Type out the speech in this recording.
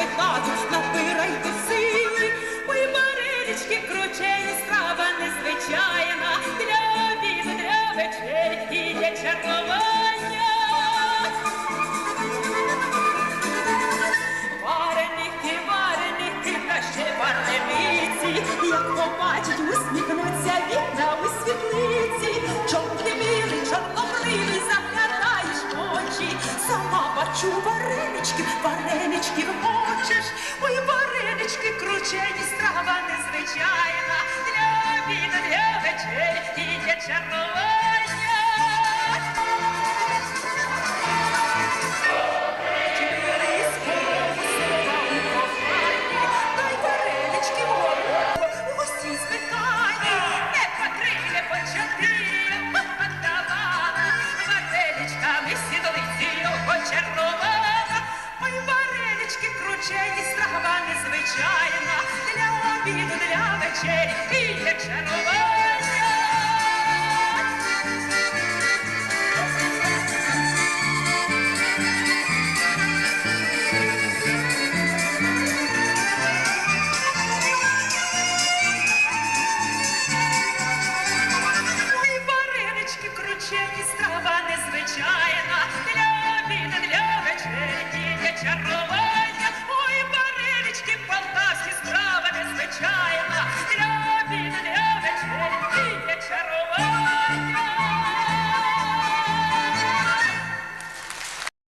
спитати, набирайте сили. Ой, варенички, кручені, страва незвичайна. Для обіду, для вечері і для чарування. Вареники, вареники, та ще варениці, як побачить, усміхнуться Бачу варенички, варенички хочеш. Ой, варенички, кручені, Незвичайна для обіду, для вечері і для чарування. Ой, варенички кручені, страва.